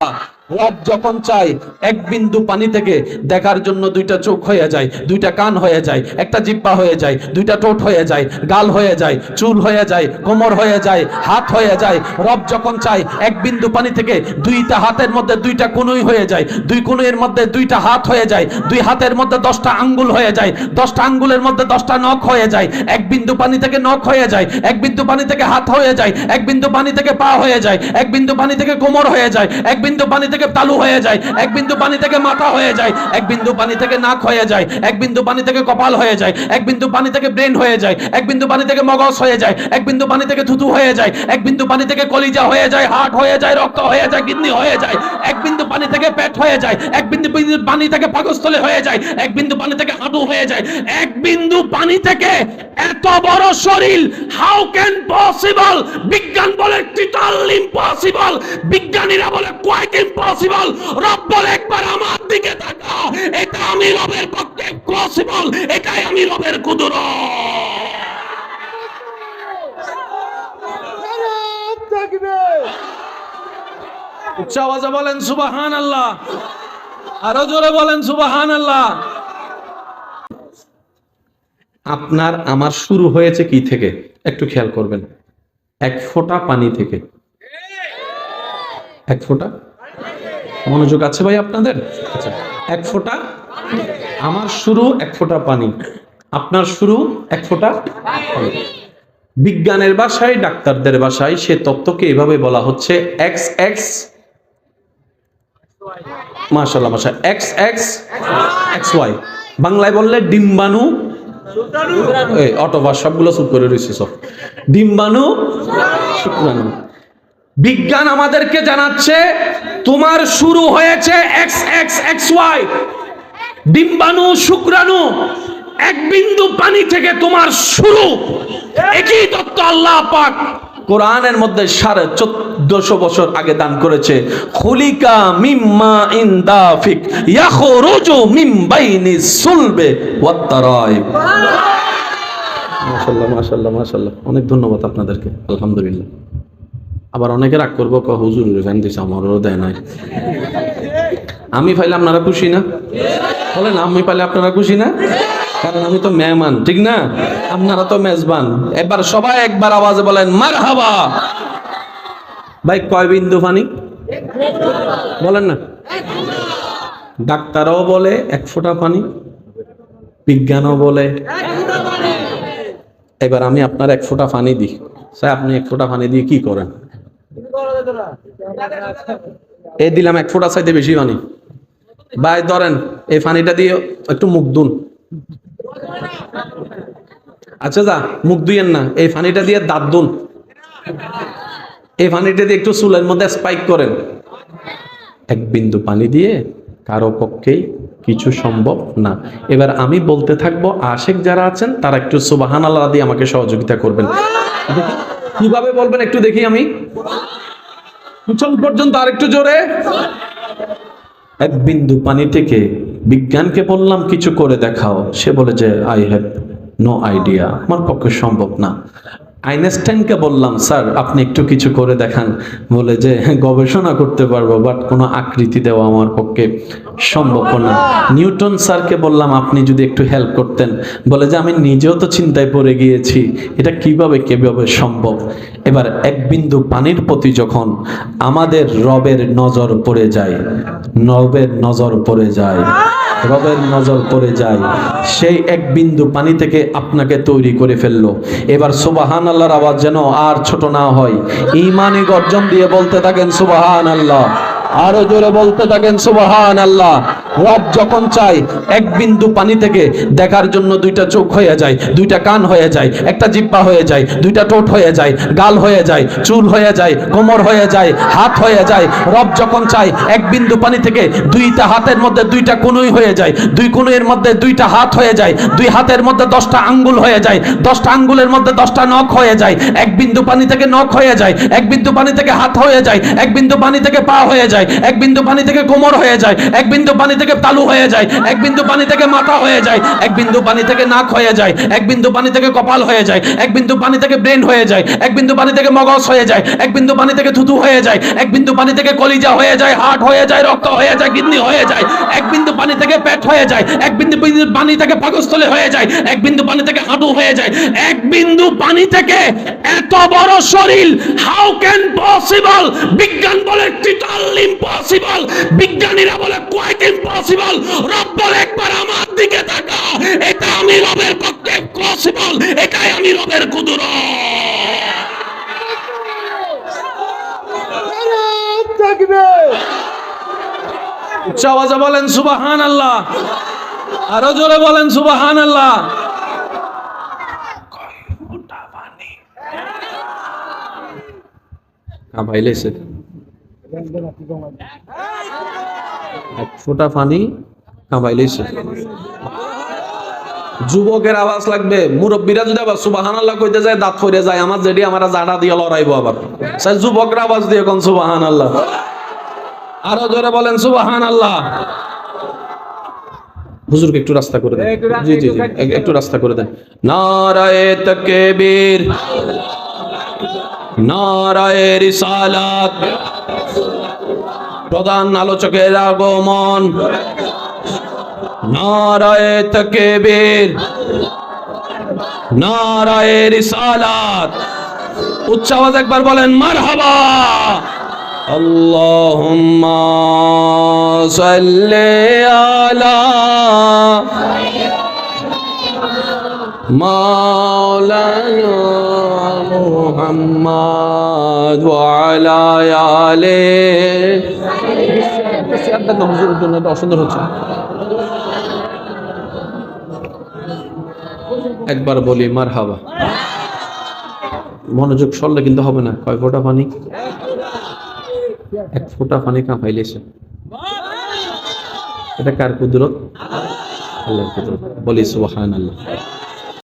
Ah. যখন চায় এক বিন্দু পানি থেকে দেখার জন্য দুইটা চোখ হয়ে যায় দুইটা কান হয়ে যায় একটা জিব্বা হয়ে যায় দুইটা টোট হয়ে যায় গাল হয়ে যায় চুল হয়ে যায় কোমর হয়ে যায় হাত হয়ে যায় রব যখন চায় এক বিন্দু পানি থেকে দুইটা হাতের মধ্যে দুইটা কুনুই হয়ে যায় দুই কুনুইয়ের মধ্যে দুইটা হাত হয়ে যায় দুই হাতের মধ্যে দশটা আঙ্গুল হয়ে যায় দশটা আঙ্গুলের মধ্যে দশটা নখ হয়ে যায় এক বিন্দু পানি থেকে নখ হয়ে যায় এক বিন্দু পানি থেকে হাত হয়ে যায় এক বিন্দু পানি থেকে পা হয়ে যায় এক বিন্দু পানি থেকে কোমর হয়ে যায় এক বিন্দু পানি থেকে তালু হয়ে যায় এক বিন্দু পানি থেকে মাথা হয়ে যায় এক বিন্দু পানি থেকে নাক হয়ে যায় এক বিন্দু পানি থেকে কপাল হয়ে যায় এক বিন্দু পানি থেকে ব্রেন হয়ে যায় এক বিন্দু পানি থেকে মগজ হয়ে যায় এক বিন্দু পানি থেকে থুতু হয়ে যায় এক বিন্দু পানি থেকে কলিজা হয়ে যায় হার্ট হয়ে যায় রক্ত হয়ে যায় কিডনি হয়ে যায় এক বিন্দু পানি থেকে পেট হয়ে যায় এক বিন্দু পানি থেকে পাকস্থলী হয়ে যায় এক বিন্দু পানি থেকে হাঁটু হয়ে যায় এক বিন্দু পানি থেকে এত বড় শরীর হাউ ক্যান পসিবল বিজ্ঞান বলে টোটাল ইম্পসিবল বিজ্ঞানীরা বলে কোয়াইট ইম্পসিবল রব বলে একবার আমার দিকে তাকাও এটা আমি রবের পক্ষে পসিবল এটাই আমি রবের কুদরত। উচ্চ আওয়াজে বলেন সুবাহান আল্লাহ আরও জোরে বলেন সুবাহান আল্লাহ আপনার আমার শুরু হয়েছে কি থেকে? একটু খেয়াল করবেন। এক ফোঁটা পানি থেকে। এক ফোঁটা? মনোযোগ আছে ভাই আপনাদের? আচ্ছা এক ফোঁটা আমার শুরু, এক ফোঁটা পানি। আপনার শুরু, এক ফোঁটা পানি। বিজ্ঞানের ভাষায় ডাক্তারদের ভাষায় সে তত্ত্বকে এভাবে বলা হচ্ছে এক্স এক্স। মাশাল্লাহ মাশা এক্স এক্স এক্স ওয়াই। বাংলায় বললে ডিম্বাণু অটোবাস সবগুলো চুপ করে রয়েছে সব। ডিম্বাণু, শুক্রাণু। বিজ্ঞান আমাদেরকে জানাচ্ছে, তোমার শুরু হয়েছে এক্স এক্স এক্স ওয়াই ডিম্বাণু, শুক্রাণু, এক বিন্দু পানি থেকে তোমার শুরু। একই তত্ত্ব আল্লাহ পাক কোরআনের মধ্যে সাড়ে চোদ্দশো বছর আগে দান করেছে, খুলিকা মিম্মা ইন্দাফিক ইয়াখরুজু মিন বাইনি সুলবে ওয়াত্তারাইব মাশাআল্লাহ মাশাআল্লাহ মাশাআল্লাহ। অনেক ধন্যবাদ আপনাদেরকে, আলহামদুলিল্লাহ। আবার অনেকে রাগ করব ক হুজুর ফ্যান দিছে আমারও দেয় নাই। আমি পাইলে আপনারা খুশি না? বলেন, আমি পাইলে আপনারা খুশি না? কারণ আমি তো মেহমান, ঠিক না? আপনারা তো মেজবান। এবার সবাই একবার আওয়াজে বলেন মার হাবা ভাই, কয় বিন্দু পানি? বলেন না। ডাক্তারও বলে, এক ফোঁটা পানি। বিজ্ঞানও বলে। এবার আমি আপনার এক ফোঁটা পানি দিই। স্যার, আপনি এক ফোঁটা পানি দিয়ে কি করেন? এই দিলাম এক ফোঁটা চাইতে বেশি পানি। ভাই, ধরেন, এই পানিটা দিয়ে একটু মুখ দুন আচ্ছা যা, মুখ দুইয়েন না। এই পানিটা দিয়ে দাঁত দুন এই পানিটা দিয়ে একটু চুলের মধ্যে স্পাইক করেন। এক বিন্দু পানি দিয়ে কারও পক্ষেই কিছু সম্ভব না। এবার আমি বলতে থাকব, আশেক যারা আছেন, তারা একটু সুবাহান আল্লাহ দিয়ে আমাকে সহযোগিতা করবেন। কীভাবে বলবেন একটু দেখি আমি? পিছন পর্যন্ত আরেকটু জোরে। এক বিন্দু পানি থেকে বিজ্ঞানকে বললাম, কিছু করে দেখাও। সে বলে যে আই হ্যাভ নো আইডিয়া আমার পক্ষে সম্ভব না। আইনস্টাইনকে বললাম, স্যার, আপনি একটু কিছু করে দেখান। বলে যে গবেষণা করতে পারব বাট কোনো আকৃতি দেওয়া আমার পক্ষে সম্ভব না। নিউটন স্যারকে বললাম, আপনি যদি একটু হেল্প করতেন। বলে যে, আমি নিজেও তো চিন্তায় পড়ে গিয়েছি, এটা কীভাবে কীভাবে সম্ভব? এবার এক বিন্দু পানির প্রতি যখন আমাদের রবের নজর পড়ে যায়, রবের নজর পড়ে যায়, রবের নজর পড়ে যায়, সেই এক বিন্দু পানি থেকে আপনাকে তৈরি করে ফেলল। এবার সুবাহান আল্লাহর আওয়াজ যেন আর ছোট না হয়। ইমানি গর্জন দিয়ে বলতে থাকেন সুবাহান আল্লাহ আরও জোরে বলতে থাকেন সুবাহান আল্লাহ রব যখন চায় এক বিন্দু পানি থেকে দেখার জন্য দুইটা চোখ হয়ে যায় দুইটা কান হয়ে যায় একটা জিব্বা হয়ে যায় দুইটা টোট হয়ে যায় গাল হয়ে যায় চুল হয়ে যায় কোমর হয়ে যায় হাত হয়ে যায় রব যখন চায় এক বিন্দু পানি থেকে দুইটা হাতের মধ্যে দুইটা কুনুই হয়ে যায় দুই কুনুইয়ের মধ্যে দুইটা হাত হয়ে যায় দুই হাতের মধ্যে দশটা আঙ্গুল হয়ে যায় দশটা আঙ্গুলের মধ্যে দশটা নখ হয়ে যায় এক বিন্দু পানি থেকে নখ হয়ে যায় এক বিন্দু পানি থেকে হাত হয়ে যায় এক বিন্দু পানি থেকে পা হয়ে যায় এক বিন্দু পানি থেকে কোমর হয়ে যায় এক বিন্দু পানি থেকে তালু হয়ে যায় এক বিন্দু পানি থেকে মাথা হয়ে যায় এক বিন্দু পানি থেকে নাক হয়ে যায় এক বিন্দু পানি থেকে কপাল হয়ে যায় এক বিন্দু পানি থেকে ব্রেন হয়ে যায় এক বিন্দু পানি থেকে মগজ হয়ে যায় এক বিন্দু পানি থেকে থুতু হয়ে যায় এক বিন্দু পানি থেকে কলিজা হয়ে যায় হার্ট হয়ে যায় রক্ত হয়ে যায় কিডনি হয়ে যায় এক বিন্দু পানি থেকে পেট হয়ে যায় এক বিন্দু পানি থেকে পাকস্থলী হয়ে যায় এক বিন্দু পানি থেকে হাঁটু হয়ে যায় এক বিন্দু পানি থেকে এত বড় শরীর হাউ ক্যান পসিবল বিজ্ঞান বলে টোটাল ইম্পসিবল বিজ্ঞানীরা বলে কোয়াইট ইম্পসিবল রব বলে একবার আমার দিকে তাকা এটা আমি রবের পক্ষে পসিবল এটাই আমি রবের কুদরত। উচ্চ আওয়াজে বলেন সুবাহান আল্লাহ আরও জোরে বলেন সুবাহান আল্লাহ ভাইলেছে এক ফোঁটা পানি কামাইলেছে যুবকের আওয়াজ লাগবে মুরব্বীরা যদি আবার সুবাহান আল্লাহ কইতে যায় দাঁত ফইরে যায় আমার যেটি আমার জাডা দিয়ে লড়াইবো আবার। সেই যুবকরা আওয়াজ দিয়ে কোন সুবাহান আল্লাহ আরও জোরে বলেন সুবাহান আল্লাহ হুজুরকে একটু রাস্তা করে দেন। জি জি জি একটু রাস্তা করে দেন। নারায়ে তাকবীর। নারায়ে রিসালাত। প্রধান আলোচকের আগমন। নারায় তকে বীর একবার বলেন মার হবা সাল্লি আলা মাওলানা মোহাম্মদ ওয়ালা আলে আপনাকে জন্য এটা অসুন্দর হচ্ছে। একবার বলি মার হাবা মনোযোগ সরলে কিন্তু হবে না। কয় ফোটা পানি? এক ফোটা পানি কাঁপাইলে সে। এটা কার কুদরত? আল্লাহ কুদরত। বলি সুবাহান আল্লাহ